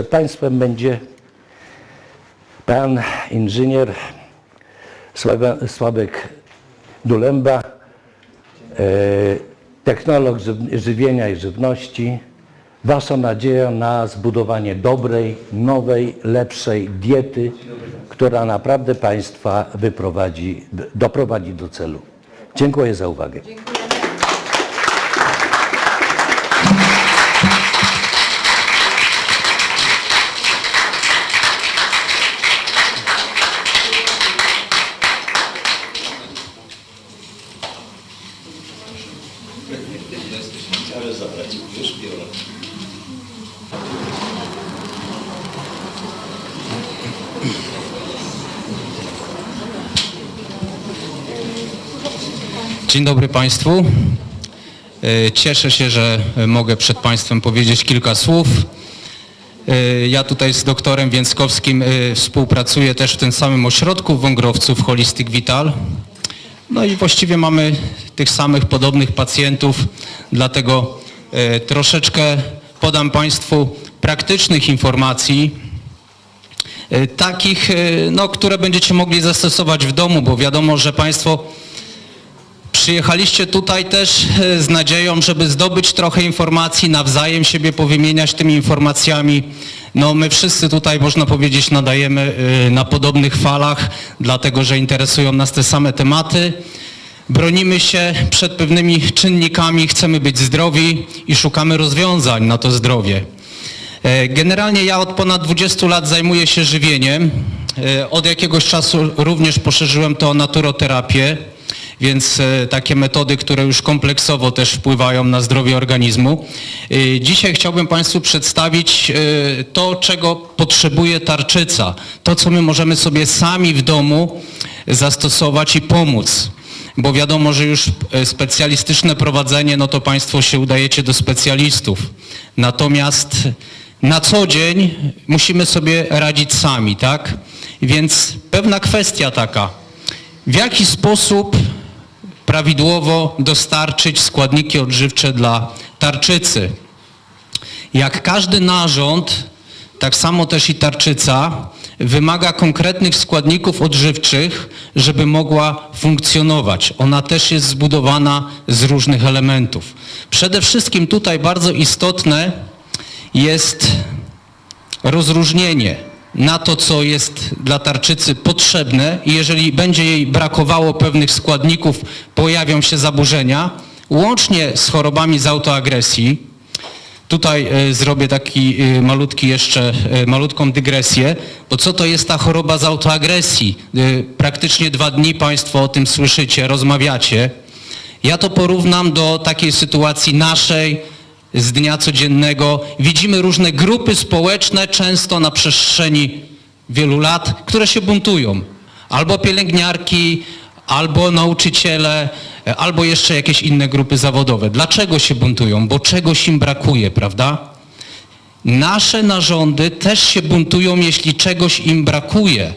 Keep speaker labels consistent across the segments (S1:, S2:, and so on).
S1: Przed Państwem będzie pan inżynier Sławek Dulemba, e, technolog żyw- żywienia i żywności. Wasza nadzieja na zbudowanie dobrej, nowej, lepszej diety, która naprawdę Państwa wyprowadzi, doprowadzi do celu. Dziękuję za uwagę.
S2: Dzień dobry Państwu. E, Cieszę się, że mogę przed Państwem powiedzieć kilka słów. E, Ja tutaj z doktorem Więckowskim e, współpracuję też w tym samym ośrodku w Wągrowcu w Holistic Vital. No i właściwie mamy tych samych podobnych pacjentów, dlatego e, troszeczkę podam Państwu praktycznych informacji, e, takich, e, no, które będziecie mogli zastosować w domu, bo wiadomo, że Państwo Przyjechaliście tutaj też z nadzieją, żeby zdobyć trochę informacji, nawzajem siebie powymieniać tymi informacjami. No my wszyscy tutaj, można powiedzieć, nadajemy na podobnych falach, dlatego że interesują nas te same tematy. Bronimy się przed pewnymi czynnikami, chcemy być zdrowi i szukamy rozwiązań na to zdrowie. E, Generalnie ja od ponad 20 lat zajmuję się żywieniem. E, Od jakiegoś czasu również poszerzyłem to o naturoterapię, więc e, takie metody, które już kompleksowo też wpływają na zdrowie organizmu. Dzisiaj chciałbym Państwu przedstawić to, czego potrzebuje tarczyca. To, co my możemy sobie sami w domu zastosować i pomóc bo wiadomo, że już e, specjalistyczne prowadzenie, no to Państwo się udajecie do specjalistów. Natomiast na co dzień musimy sobie radzić sami, tak? Więc pewna kwestia taka, w jaki sposób prawidłowo dostarczyć składniki odżywcze dla tarczycy? Jak każdy narząd, tak samo też i tarczyca wymaga konkretnych składników odżywczych, żeby mogła funkcjonować. Ona też jest zbudowana z różnych elementów. Przede wszystkim tutaj bardzo istotne jest rozróżnienie na to, co jest dla tarczycy potrzebne i jeżeli będzie jej brakowało pewnych składników, pojawią się zaburzenia, łącznie z chorobami z autoagresji, Tutaj e, zrobię taki e, malutki jeszcze, e, malutką dygresję, bo co to jest ta choroba z autoagresji? Praktycznie dwa dni Państwo o tym słyszycie, rozmawiacie. Ja to porównam do takiej sytuacji naszej z dnia codziennego. Widzimy różne grupy społeczne, często na przestrzeni wielu lat, które się buntują. Albo pielęgniarki, albo nauczyciele, albo jeszcze jakieś inne grupy zawodowe. Dlaczego się buntują? Bo czegoś im brakuje, prawda? Nasze narządy też się buntują, jeśli czegoś im brakuje.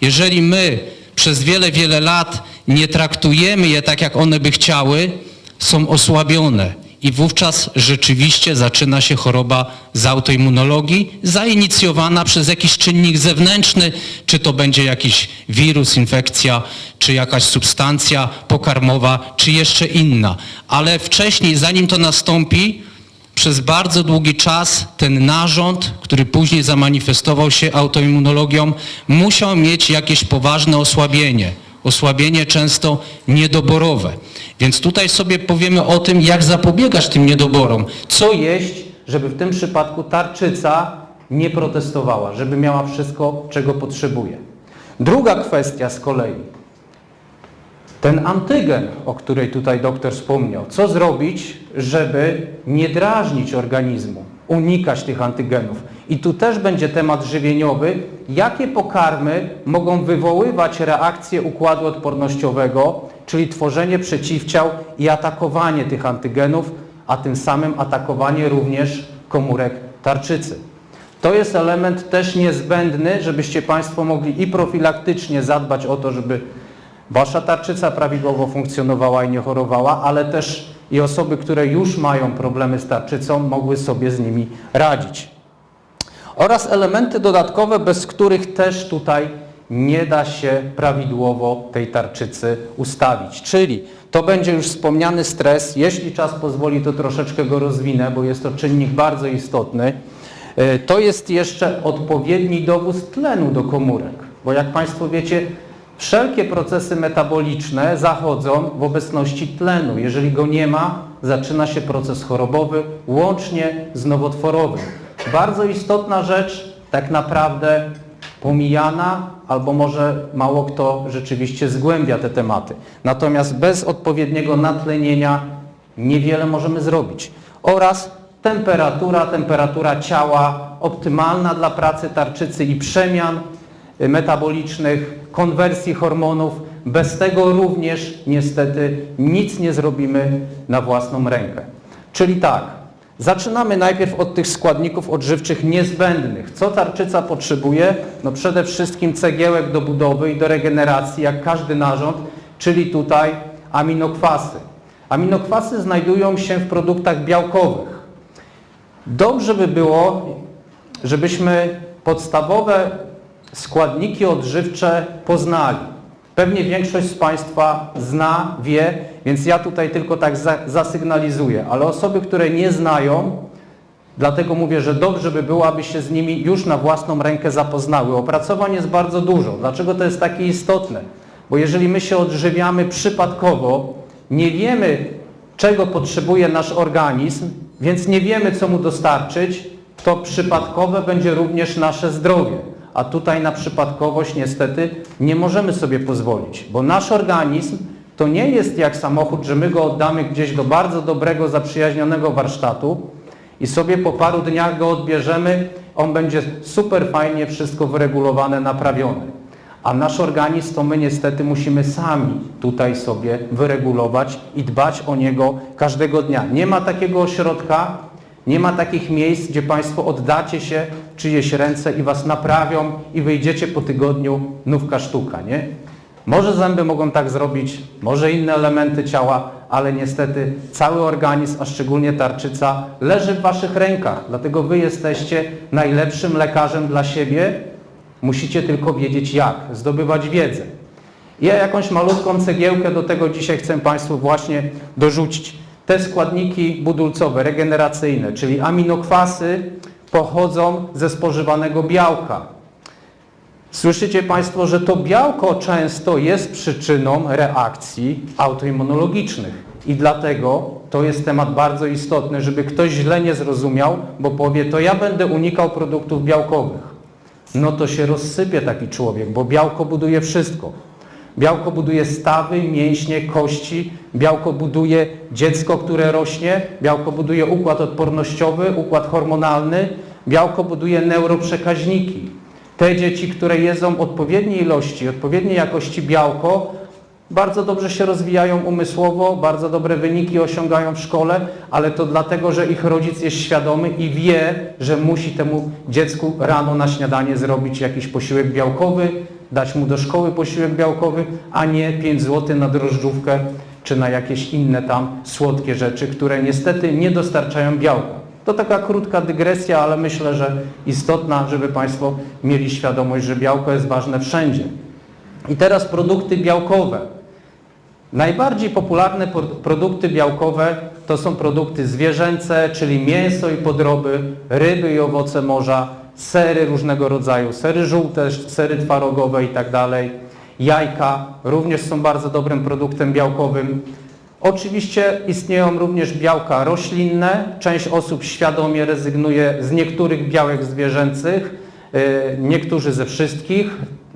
S2: Jeżeli my przez wiele, wiele lat nie traktujemy je tak, jak one by chciały, są osłabione. I wówczas rzeczywiście zaczyna się choroba z autoimmunologii, zainicjowana przez jakiś czynnik zewnętrzny, czy to będzie jakiś wirus, infekcja, czy jakaś substancja pokarmowa, czy jeszcze inna. Ale wcześniej, zanim to nastąpi,
S3: przez bardzo długi czas ten narząd, który później zamanifestował się autoimmunologią, musiał mieć jakieś poważne osłabienie. Osłabienie często niedoborowe. Więc tutaj sobie powiemy o tym, jak zapobiegać tym niedoborom.
S2: Co jeść, żeby w tym przypadku tarczyca nie protestowała, żeby miała wszystko, czego potrzebuje. Druga kwestia z kolei. Ten antygen, o której tutaj doktor wspomniał. Co zrobić, żeby nie drażnić organizmu, unikać tych antygenów? I tu też będzie temat żywieniowy. Jakie pokarmy mogą wywoływać reakcję układu odpornościowego, czyli tworzenie przeciwciał i atakowanie tych antygenów, a tym samym atakowanie również komórek tarczycy. To jest element też niezbędny, żebyście Państwo mogli i profilaktycznie zadbać o to, żeby Wasza tarczyca prawidłowo funkcjonowała i nie chorowała, ale też i osoby, które już mają problemy z tarczycą, mogły sobie z nimi radzić. Oraz elementy dodatkowe, bez których też tutaj nie da się prawidłowo tej tarczycy ustawić. Czyli to będzie już wspomniany stres, jeśli czas pozwoli, to troszeczkę go rozwinę, bo jest to czynnik bardzo istotny. E, To jest jeszcze odpowiedni dowóz tlenu do komórek, bo jak Państwo wiecie, wszelkie procesy metaboliczne zachodzą w obecności tlenu. Jeżeli go nie ma, zaczyna się proces chorobowy, łącznie z nowotworowym. Bardzo istotna rzecz, tak naprawdę pomijana, albo może mało kto rzeczywiście zgłębia te tematy. Natomiast bez odpowiedniego natlenienia niewiele możemy zrobić. Oraz temperatura, temperatura ciała optymalna dla pracy tarczycy i przemian y, metabolicznych, konwersji hormonów. Bez tego również niestety nic nie zrobimy na własną rękę. Czyli tak, zaczynamy najpierw od tych składników odżywczych niezbędnych. Co tarczyca potrzebuje? No przede wszystkim cegiełek do budowy i do regeneracji, jak każdy narząd, czyli tutaj aminokwasy. Aminokwasy znajdują się w produktach białkowych. Dobrze by było, żebyśmy podstawowe składniki odżywcze poznali. Pewnie większość z Państwa zna, wie, więc ja tutaj tylko tak za, zasygnalizuję, ale osoby, które nie znają, dlatego mówię, że dobrze by było, aby się z nimi już na własną rękę zapoznały. Opracowań jest bardzo dużo. Dlaczego to jest takie istotne? Bo jeżeli my się odżywiamy przypadkowo, nie wiemy, czego potrzebuje nasz organizm, więc nie wiemy, co mu dostarczyć, to przypadkowe będzie również nasze zdrowie. A tutaj na przypadkowość niestety nie możemy sobie pozwolić, bo nasz organizm to nie jest jak samochód, że my go oddamy gdzieś do bardzo dobrego, zaprzyjaźnionego warsztatu i sobie po paru dniach go odbierzemy, on będzie super fajnie wszystko wyregulowane, naprawione. A nasz organizm to my niestety musimy sami tutaj sobie wyregulować i dbać o niego każdego dnia. Nie ma takiego ośrodka, nie ma takich miejsc, gdzie Państwo oddacie się czyjeś ręce i Was naprawią i wyjdziecie po tygodniu nówka sztuka, nie? Może zęby mogą tak zrobić, może inne elementy ciała, ale niestety cały organizm, a szczególnie tarczyca, leży w Waszych rękach. Dlatego Wy jesteście najlepszym lekarzem dla siebie. Musicie tylko wiedzieć jak, zdobywać wiedzę. Ja jakąś malutką cegiełkę do tego dzisiaj chcę Państwu właśnie dorzucić. Te składniki budulcowe, regeneracyjne, czyli aminokwasy, pochodzą ze spożywanego białka. Słyszycie Państwo, że to białko często jest przyczyną reakcji autoimmunologicznych. I dlatego to jest temat bardzo istotny, żeby ktoś źle nie zrozumiał, bo powie, to ja będę unikał produktów białkowych. No to się rozsypie taki człowiek, bo białko buduje wszystko. Białko buduje stawy, mięśnie, kości, białko buduje dziecko, które rośnie, białko buduje układ odpornościowy, układ hormonalny, białko buduje neuroprzekaźniki. Te dzieci, które jedzą odpowiedniej ilości, odpowiedniej jakości białko, bardzo dobrze się rozwijają umysłowo, bardzo dobre wyniki osiągają w szkole, ale to dlatego, że ich rodzic jest świadomy i wie, że musi temu dziecku rano na śniadanie zrobić jakiś posiłek białkowy, dać mu do szkoły posiłek białkowy, a nie 5 zł na drożdżówkę czy na jakieś inne tam słodkie rzeczy, które niestety nie dostarczają białka. To taka krótka dygresja, ale myślę, że istotna, żeby Państwo mieli świadomość, że białko jest ważne wszędzie. I teraz produkty białkowe. Najbardziej popularne produkty białkowe to są produkty zwierzęce, czyli mięso i podroby, ryby i owoce morza, sery różnego rodzaju, sery żółte, sery twarogowe i tak. Jajka również są bardzo dobrym produktem białkowym. Oczywiście istnieją również białka roślinne. Część osób świadomie rezygnuje z niektórych białek zwierzęcych, e, niektórzy ze wszystkich,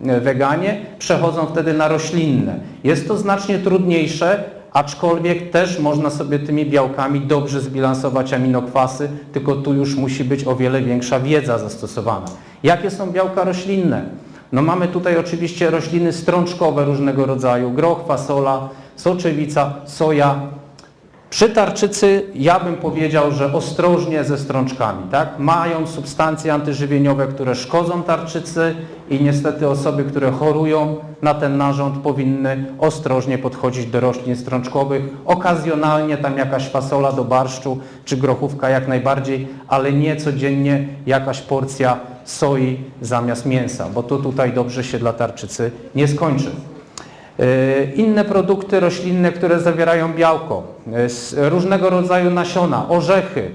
S2: e, weganie, przechodzą wtedy na roślinne. Jest to znacznie trudniejsze, aczkolwiek też można sobie tymi białkami dobrze zbilansować aminokwasy, tylko tu już musi być o wiele większa wiedza zastosowana. Jakie są białka roślinne? No mamy tutaj oczywiście rośliny strączkowe różnego rodzaju, groch, fasola, soczewica, soja. Przy tarczycy ja bym powiedział, że ostrożnie ze strączkami, tak? Mają substancje antyżywieniowe, które szkodzą tarczycy i niestety osoby, które chorują na ten narząd powinny ostrożnie podchodzić do roślin strączkowych. Okazjonalnie tam jakaś fasola do barszczu czy grochówka jak najbardziej, ale nie codziennie jakaś porcja soi zamiast mięsa, bo to tutaj dobrze się dla tarczycy nie skończy. E, Inne produkty roślinne, które zawierają białko, e, różnego rodzaju nasiona, orzechy,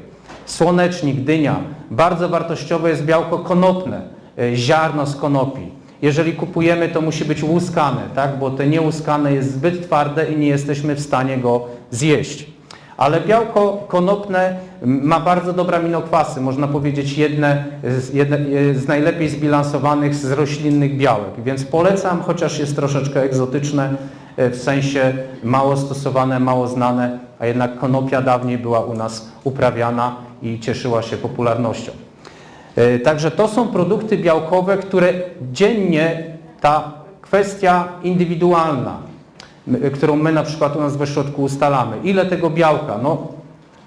S2: słonecznik, dynia. Bardzo wartościowe jest białko konopne, e, ziarno z konopi. Jeżeli kupujemy, to musi być łuskane, tak? bo te niełuskane jest zbyt twarde i nie jesteśmy w stanie go zjeść. Ale białko konopne ma bardzo dobre aminokwasy, można powiedzieć jedne z, jedne z najlepiej zbilansowanych z roślinnych białek, więc polecam, chociaż jest troszeczkę egzotyczne, e, w sensie mało stosowane, mało znane, a jednak konopia dawniej była u nas uprawiana i cieszyła się popularnością. E, Także to są produkty białkowe, które dziennie ta kwestia indywidualna, którą my na przykład u nas w ośrodku ustalamy. Ile tego białka? No,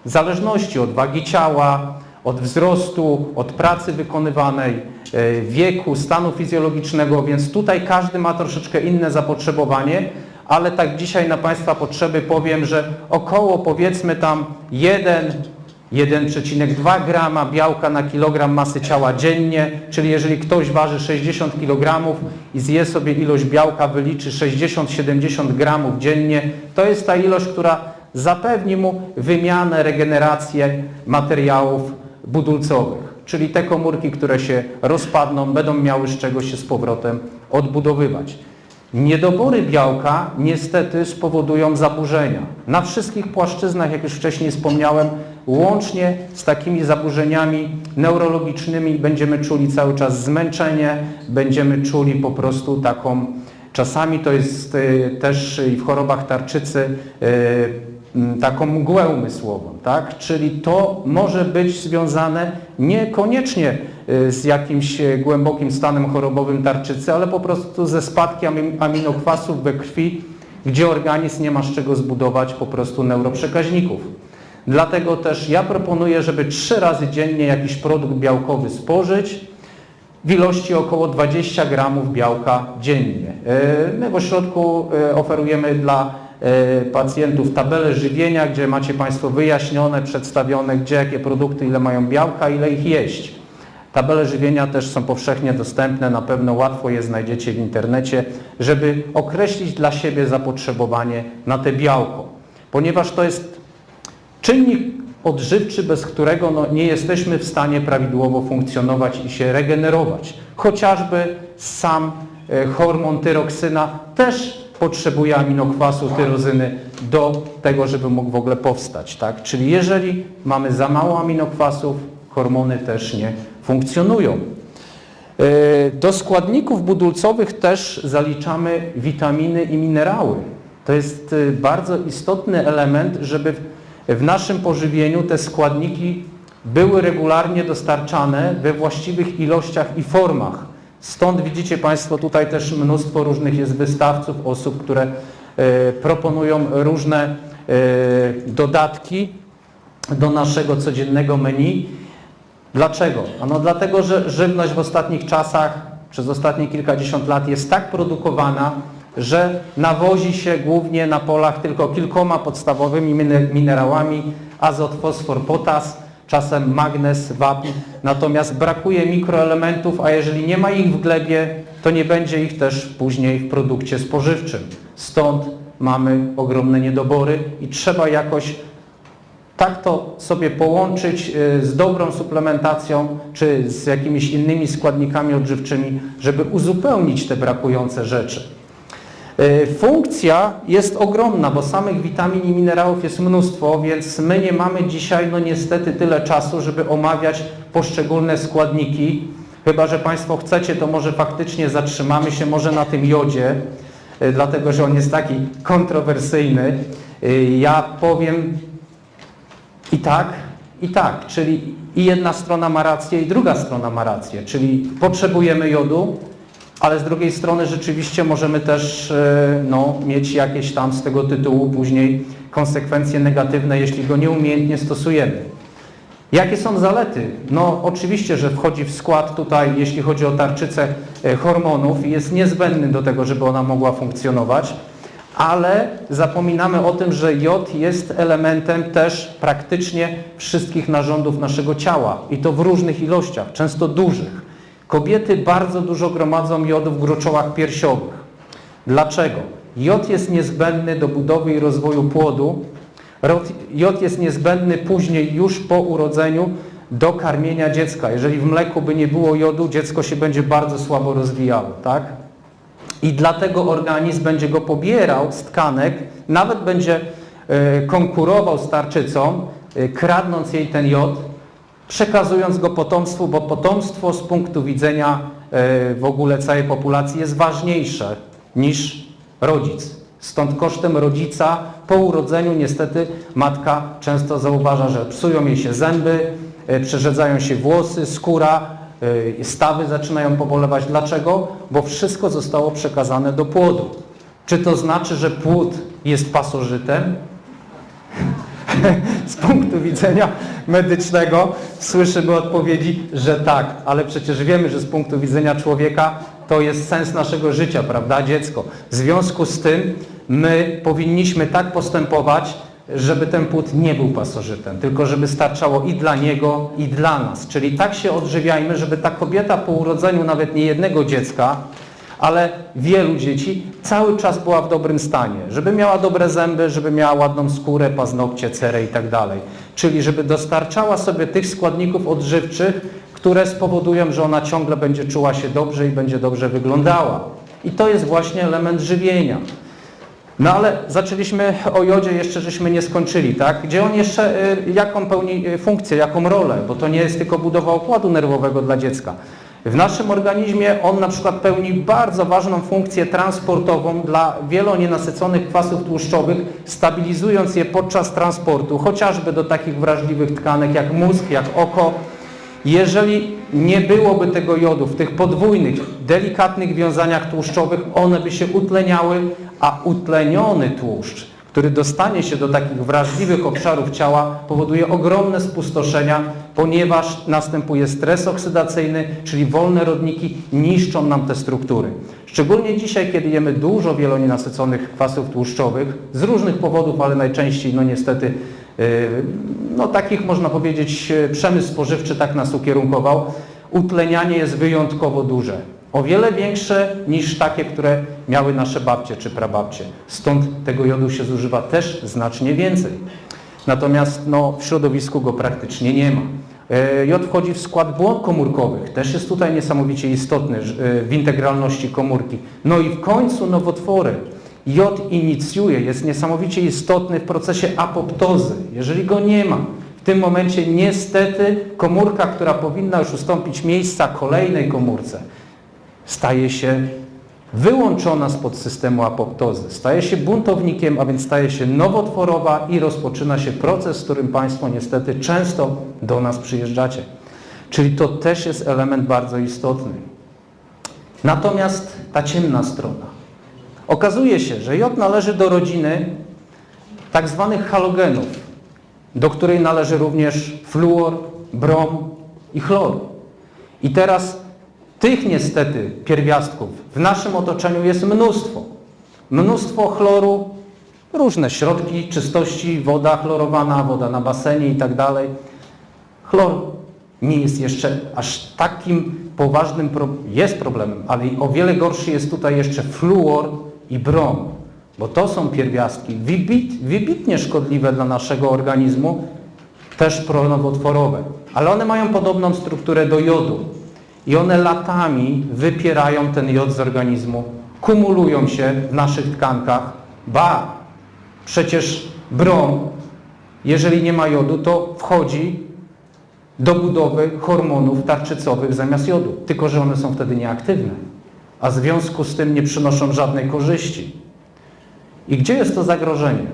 S2: zależności od wagi ciała, od wzrostu, od pracy wykonywanej, e, wieku, stanu fizjologicznego, więc tutaj każdy ma troszeczkę inne zapotrzebowanie, ale tak dzisiaj na Państwa potrzeby powiem, że około powiedzmy tam 1 1,2 grama białka na kilogram masy ciała dziennie, czyli jeżeli ktoś waży 60 kg i zje sobie ilość białka, wyliczy 60-70 gramów dziennie, to jest ta ilość, która zapewni mu wymianę, regenerację materiałów budulcowych, czyli te komórki, które się rozpadną, będą miały z czego się z powrotem odbudowywać. Niedobory białka niestety spowodują zaburzenia. Na wszystkich płaszczyznach, jak już wcześniej wspomniałem, łącznie z takimi zaburzeniami neurologicznymi będziemy czuli cały czas zmęczenie, będziemy czuli po prostu taką, czasami to jest y, też w chorobach tarczycy y, taką mgłę umysłową, tak? Czyli to może być związane niekoniecznie y, z jakimś y, głębokim stanem chorobowym tarczycy, ale po prostu ze spadkiem ami- aminokwasów we krwi, gdzie organizm nie ma z czego zbudować po prostu neuroprzekaźników. Dlatego też ja proponuję, żeby trzy razy dziennie jakiś produkt białkowy spożyć, w ilości około 20 gramów białka dziennie. E, My w ośrodku e, oferujemy dla e, pacjentów tabelę żywienia, gdzie macie Państwo wyjaśnione, przedstawione, gdzie jakie produkty, ile mają białka, ile ich jeść. Tabele żywienia też są powszechnie dostępne, na pewno łatwo je znajdziecie w internecie, żeby określić dla siebie zapotrzebowanie na te białko. Ponieważ to jest czynnik odżywczy, bez którego no, nie jesteśmy w stanie prawidłowo funkcjonować i się regenerować. Chociażby sam e, hormon tyroksyna też potrzebuje aminokwasu tyrozyny do tego, żeby mógł w ogóle powstać. Tak? Czyli jeżeli mamy za mało aminokwasów, hormony też nie funkcjonują. E, Do składników budulcowych też zaliczamy witaminy i minerały. To jest e, bardzo istotny element, żeby w- w naszym pożywieniu te składniki były regularnie dostarczane we właściwych ilościach i formach. Stąd widzicie Państwo tutaj też mnóstwo różnych jest wystawców, osób, które e, proponują różne e, dodatki do naszego codziennego menu. Dlaczego? Ano dlatego, że żywność w ostatnich czasach, przez ostatnie kilkadziesiąt lat jest tak produkowana, że nawozi się głównie na polach tylko kilkoma podstawowymi mine- minerałami, azot, fosfor, potas, czasem magnez, wapń, natomiast brakuje mikroelementów, a jeżeli nie ma ich w glebie, to nie będzie ich też później w produkcie spożywczym. Stąd mamy ogromne niedobory i trzeba jakoś tak to sobie połączyć y, z dobrą suplementacją czy z jakimiś innymi składnikami odżywczymi, żeby uzupełnić te brakujące rzeczy. Y, Funkcja jest ogromna, bo samych witamin i minerałów jest mnóstwo, więc my nie mamy dzisiaj no niestety tyle czasu, żeby omawiać poszczególne składniki. Chyba, że Państwo chcecie, to może faktycznie zatrzymamy się może na tym jodzie, y, dlatego że on jest taki kontrowersyjny. Y, Ja powiem i tak, i tak, czyli i jedna strona ma rację, i druga strona ma rację, czyli potrzebujemy jodu, ale z drugiej strony rzeczywiście możemy też e, no, mieć jakieś tam z tego tytułu później konsekwencje negatywne, jeśli go nieumiejętnie stosujemy. Jakie są zalety? No oczywiście, że wchodzi w skład tutaj, jeśli chodzi o tarczycę e, hormonów i jest niezbędny do tego, żeby ona mogła funkcjonować, ale zapominamy o tym, że jod jest elementem też praktycznie wszystkich narządów naszego ciała i to w różnych ilościach, często dużych. Kobiety bardzo dużo gromadzą jodu w gruczołach piersiowych. Dlaczego? Jod jest niezbędny do budowy i rozwoju płodu. Jod jest niezbędny później już po urodzeniu do karmienia dziecka. Jeżeli w mleku by nie było jodu, dziecko się będzie bardzo słabo rozwijało, tak? I dlatego organizm będzie go pobierał z tkanek, nawet będzie e, konkurował z tarczycą, e, kradnąc jej ten jod, przekazując go potomstwu, bo potomstwo z punktu widzenia e, w ogóle całej populacji jest ważniejsze niż rodzic. Stąd kosztem rodzica po urodzeniu niestety matka często zauważa, że psują jej się zęby, e, przerzedzają się włosy, skóra, e, stawy zaczynają pobolewać. Dlaczego? Bo wszystko zostało przekazane do płodu. Czy to znaczy, że płód jest pasożytem? z punktu widzenia medycznego słyszymy odpowiedzi, że tak, ale przecież wiemy, że z punktu widzenia człowieka to jest sens naszego życia, prawda, dziecko. W związku z tym my powinniśmy tak postępować, żeby ten płód nie był pasożytem, tylko żeby starczało i dla niego, i dla nas. Czyli tak się odżywiajmy, żeby ta kobieta po urodzeniu nawet nie jednego dziecka, ale wielu dzieci cały czas była w dobrym stanie, żeby miała dobre zęby, żeby miała ładną skórę, paznokcie, cerę i tak dalej. Czyli żeby dostarczała sobie tych składników odżywczych, które spowodują, że ona ciągle będzie czuła się dobrze i będzie dobrze wyglądała. I to jest właśnie element żywienia. No ale zaczęliśmy o jodzie, jeszcze żeśmy nie skończyli, tak? Gdzie on jeszcze, y, jaką pełni y, funkcję, jaką rolę? Bo to nie jest tylko budowa układu nerwowego dla dziecka. W naszym organizmie on na przykład pełni bardzo ważną funkcję transportową dla wielonienasyconych kwasów tłuszczowych, stabilizując je podczas transportu, chociażby do takich wrażliwych tkanek jak mózg, jak oko. Jeżeli nie byłoby tego jodu w tych podwójnych, delikatnych wiązaniach tłuszczowych, one by się utleniały, a utleniony tłuszcz, który dostanie się do takich wrażliwych obszarów ciała, powoduje ogromne spustoszenia, ponieważ następuje stres oksydacyjny, czyli wolne rodniki niszczą nam te struktury. Szczególnie dzisiaj, kiedy jemy dużo wielonienasyconych kwasów tłuszczowych, z różnych powodów, ale najczęściej, no niestety, yy, no takich można powiedzieć, przemysł spożywczy tak nas ukierunkował, utlenianie jest wyjątkowo duże. O wiele większe niż takie, które miały nasze babcie czy prababcie. Stąd tego jodu się zużywa też znacznie więcej. Natomiast no, w środowisku go praktycznie nie ma. E, Jod wchodzi w skład błon komórkowych, też jest tutaj niesamowicie istotny e, w integralności komórki. No i w końcu nowotwory. Jod inicjuje, jest niesamowicie istotny w procesie apoptozy. Jeżeli go nie ma, w tym momencie niestety komórka, która powinna już ustąpić miejsca kolejnej komórce, staje się wyłączona spod systemu apoptozy. Staje się buntownikiem, a więc staje się nowotworowa i rozpoczyna się proces, z którym Państwo niestety często do nas przyjeżdżacie. Czyli to też jest element bardzo istotny. Natomiast ta ciemna strona. Okazuje się, że jod należy do rodziny tak zwanych halogenów, do której należy również fluor, brom i chlor. I teraz tych niestety pierwiastków w naszym otoczeniu jest mnóstwo. Mnóstwo chloru, różne środki czystości, woda chlorowana, woda na basenie i tak. Chlor nie jest jeszcze aż takim poważnym, pro... jest problemem, ale o wiele gorszy jest tutaj jeszcze fluor i brom. bo to są pierwiastki wybit, wybitnie szkodliwe dla naszego organizmu, też pronowotworowe, ale one mają podobną strukturę do jodu i one latami wypierają ten jod z organizmu, kumulują się w naszych tkankach. Ba, przecież brom, jeżeli nie ma jodu, to wchodzi do budowy hormonów tarczycowych zamiast jodu, tylko że one są wtedy nieaktywne, a w związku z tym nie przynoszą żadnej korzyści. I gdzie jest to zagrożenie?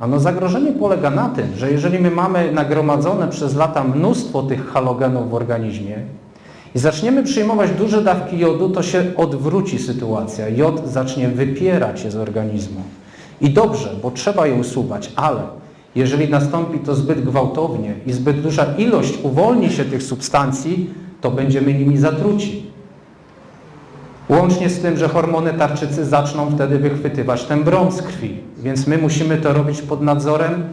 S2: Ano zagrożenie polega na tym, że jeżeli my mamy nagromadzone przez lata mnóstwo tych halogenów w organizmie i zaczniemy przyjmować duże dawki jodu, to się odwróci sytuacja. Jod zacznie wypierać się z organizmu. I dobrze, bo trzeba je usuwać, ale jeżeli nastąpi to zbyt gwałtownie i zbyt duża ilość uwolni się tych substancji, to będziemy nimi zatruci. Łącznie z tym, że hormony tarczycy zaczną wtedy wychwytywać ten brom z krwi. Więc my musimy to robić pod nadzorem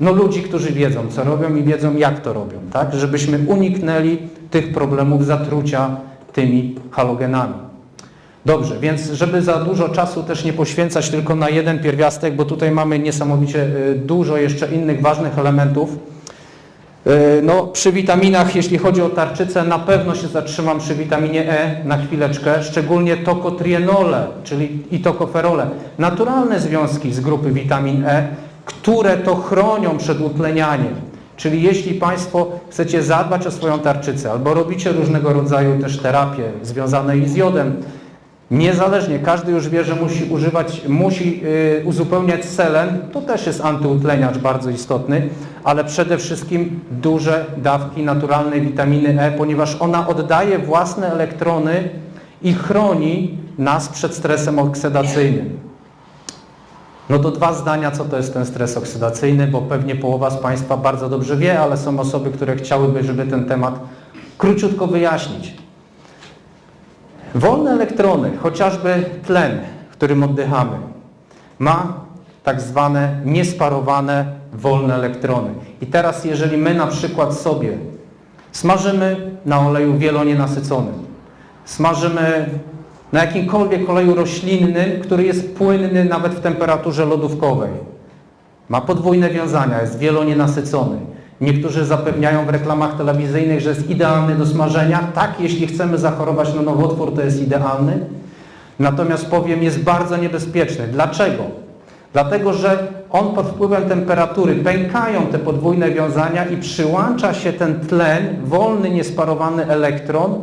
S2: no, ludzi, którzy wiedzą, co robią i wiedzą, jak to robią, tak? Żebyśmy uniknęli tych problemów zatrucia tymi halogenami. Dobrze, więc żeby za dużo czasu też nie poświęcać tylko na jeden pierwiastek, bo tutaj mamy niesamowicie y, dużo jeszcze innych ważnych elementów. Y, No, przy witaminach, jeśli chodzi o tarczycę, na pewno się zatrzymam przy witaminie E na chwileczkę, szczególnie tokotrienole, czyli i tokoferole. Naturalne związki z grupy witamin E, które to chronią przed utlenianiem. Czyli jeśli Państwo chcecie zadbać o swoją tarczycę albo robicie różnego rodzaju też terapie związane z jodem, Niezależnie, każdy już wie, że musi używać, musi y, uzupełniać selen, to też jest antyutleniacz bardzo istotny, ale przede wszystkim duże dawki naturalnej witaminy E, ponieważ ona oddaje własne elektrony i chroni nas przed stresem oksydacyjnym. No to dwa zdania, co to jest ten stres oksydacyjny, bo pewnie połowa z Państwa bardzo dobrze wie, ale są osoby, które chciałyby, żeby ten temat króciutko wyjaśnić. Wolne elektrony, chociażby tlen, którym oddychamy, ma tak zwane niesparowane wolne elektrony. I teraz jeżeli my na przykład sobie smażymy na oleju wielonienasyconym, smażymy na jakimkolwiek oleju roślinnym, który jest płynny nawet w temperaturze lodówkowej, ma podwójne wiązania, jest wielonienasycony. Niektórzy zapewniają w reklamach telewizyjnych, że jest idealny do smażenia. Tak, jeśli chcemy zachorować na nowotwór, to jest idealny. Natomiast powiem, jest bardzo niebezpieczny. Dlaczego? Dlatego, że on pod wpływem temperatury pękają te podwójne wiązania i przyłącza się ten tlen, wolny, niesparowany elektron,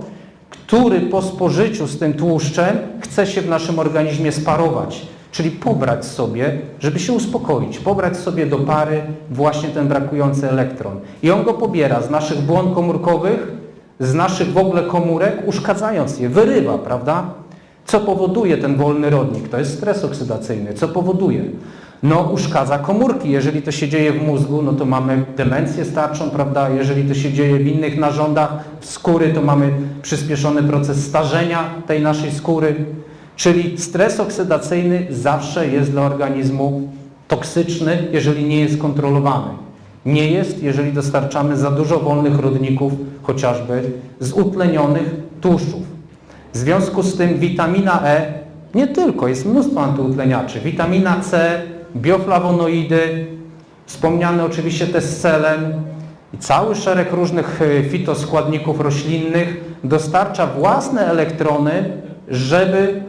S2: który po spożyciu z tym tłuszczem chce się w naszym organizmie sparować. Czyli pobrać sobie, żeby się uspokoić, pobrać sobie do pary właśnie ten brakujący elektron. I on go pobiera z naszych błon komórkowych, z naszych w ogóle komórek, uszkadzając je, wyrywa, prawda? Co powoduje ten wolny rodnik? To jest stres oksydacyjny. Co powoduje? No uszkadza komórki. Jeżeli to się dzieje w mózgu, no to mamy demencję starczą, prawda? Jeżeli to się dzieje w innych narządach skóry, to mamy przyspieszony proces starzenia tej naszej skóry. Czyli stres oksydacyjny zawsze jest dla organizmu toksyczny, jeżeli nie jest kontrolowany. Nie jest, jeżeli dostarczamy za dużo wolnych rodników, chociażby z utlenionych tłuszczów. W związku z tym witamina E, nie tylko, jest mnóstwo antyutleniaczy. Witamina C, bioflawonoidy, wspomniany oczywiście też selen i cały szereg różnych y, fitoskładników roślinnych dostarcza własne elektrony, żeby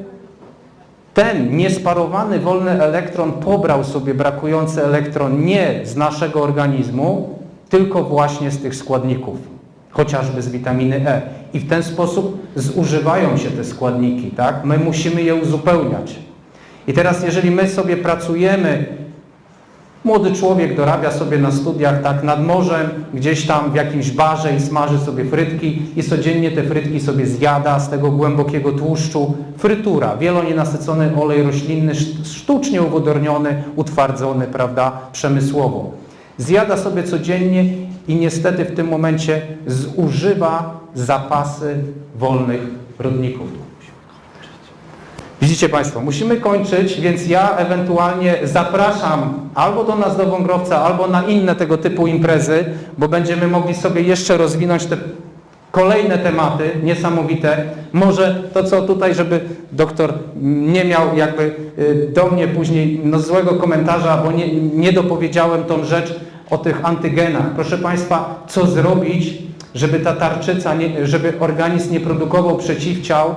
S2: ten niesparowany wolny elektron pobrał sobie brakujący elektron nie z naszego organizmu, tylko właśnie z tych składników, chociażby z witaminy E. I w ten sposób zużywają się te składniki, tak? My musimy je uzupełniać. I teraz jeżeli my sobie pracujemy, młody człowiek dorabia sobie na studiach tak nad morzem, gdzieś tam w jakimś barze i smaży sobie frytki i codziennie te frytki sobie zjada z tego głębokiego tłuszczu. Frytura, wielonienasycony olej roślinny, sz- sztucznie uwodorniony, utwardzony, prawda, przemysłowo. Zjada sobie codziennie i niestety w tym momencie zużywa zapasy wolnych rodników. Widzicie Państwo, musimy kończyć, więc ja ewentualnie zapraszam albo do nas do Wągrowca, albo na inne tego typu imprezy, bo będziemy mogli sobie jeszcze rozwinąć te Kolejne tematy niesamowite. Może to, co tutaj, żeby doktor nie miał jakby y, do mnie później no, złego komentarza, bo nie, nie dopowiedziałem tą rzecz o tych antygenach. Proszę Państwa, co zrobić, żeby ta tarczyca, nie, żeby organizm nie produkował przeciwciał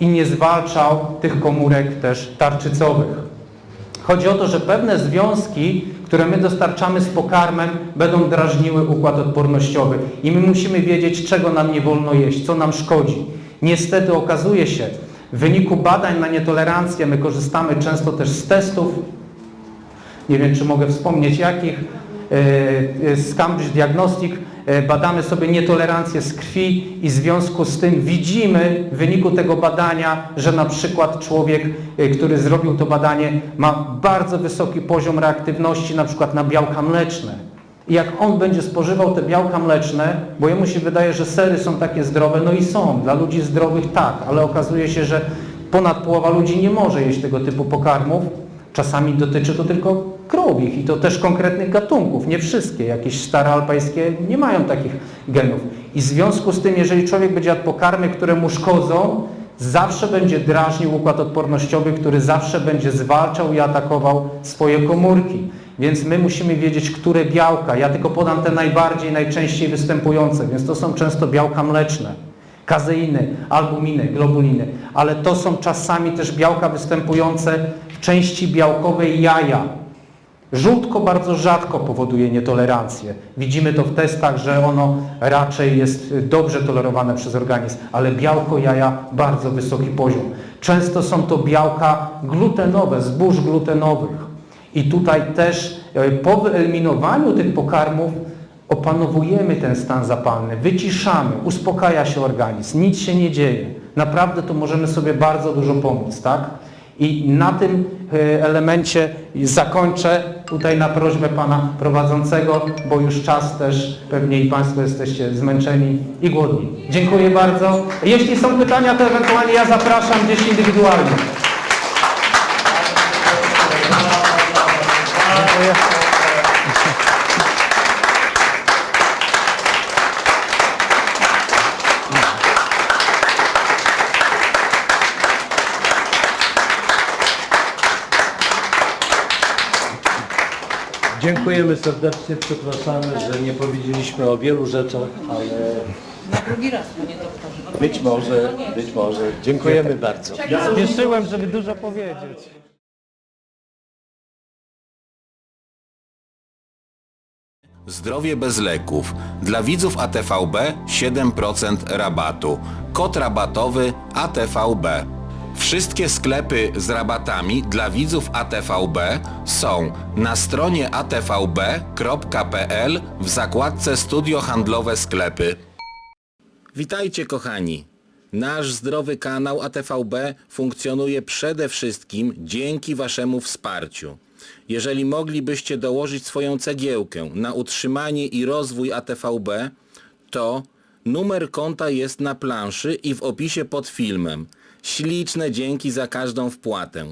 S2: i nie zwalczał tych komórek też tarczycowych. Chodzi o to, że pewne związki, które my dostarczamy z pokarmem, będą drażniły układ odpornościowy i my musimy wiedzieć, czego nam nie wolno jeść, co nam szkodzi. Niestety okazuje się, w wyniku badań na nietolerancję my korzystamy często też z testów, nie wiem czy mogę wspomnieć jakich, e, z Cambridge Diagnostic e, badamy sobie nietolerancję z krwi i w związku z tym widzimy w wyniku tego badania, że na przykład człowiek, e, który zrobił to badanie ma bardzo wysoki poziom reaktywności na przykład na białka mleczne. I jak on będzie spożywał te białka mleczne, bo jemu się wydaje, że sery są takie zdrowe, no i są, dla ludzi zdrowych tak, ale okazuje się, że ponad połowa ludzi nie może jeść tego typu pokarmów, Czasami dotyczy to tylko krowich i to też konkretnych gatunków, nie wszystkie. Jakieś stare alpejskie nie mają takich genów. I w związku z tym, jeżeli człowiek będzie jadł pokarmy, które mu szkodzą, zawsze będzie drażnił układ odpornościowy, który zawsze będzie zwalczał i atakował swoje komórki. Więc my musimy wiedzieć, które białka. Ja tylko podam te najbardziej, najczęściej występujące, więc to są często białka mleczne kazeiny, albuminy, globuliny, ale to są czasami też białka występujące w części białkowej jaja. Żółtko bardzo rzadko powoduje nietolerancję. Widzimy to w testach, że ono raczej jest dobrze tolerowane przez organizm, ale białko jaja bardzo wysoki poziom. Często są to białka glutenowe, zbóż glutenowych. I tutaj też e, po wyeliminowaniu tych pokarmów opanowujemy ten stan zapalny, wyciszamy, uspokaja się organizm, nic się nie dzieje. Naprawdę to możemy sobie bardzo dużo pomóc, tak? I na tym e, elemencie zakończę tutaj na prośbę Pana prowadzącego, bo już czas też pewnie i Państwo jesteście zmęczeni i głodni. Dziękuję bardzo. Jeśli są pytania, to ewentualnie ja zapraszam gdzieś indywidualnie.
S1: Dziękujemy serdecznie, przepraszamy, że nie powiedzieliśmy o wielu rzeczach, ale
S4: Na drugi raz, panie doktorze.
S1: być może, być może. Dziękujemy bardzo.
S2: Spieszyłem, żeby dużo powiedzieć.
S5: Zdrowie bez leków. Dla widzów ATVB 7% rabatu. Kod rabatowy ATVB. Wszystkie sklepy z rabatami dla widzów ATVB są na stronie atvb.pl w zakładce Studio Handlowe Sklepy. Witajcie kochani. Nasz zdrowy kanał ATVB funkcjonuje przede wszystkim dzięki Waszemu wsparciu. Jeżeli moglibyście dołożyć swoją cegiełkę na utrzymanie i rozwój ATVB, to numer konta jest na planszy i w opisie pod filmem. Śliczne dzięki za każdą wpłatę.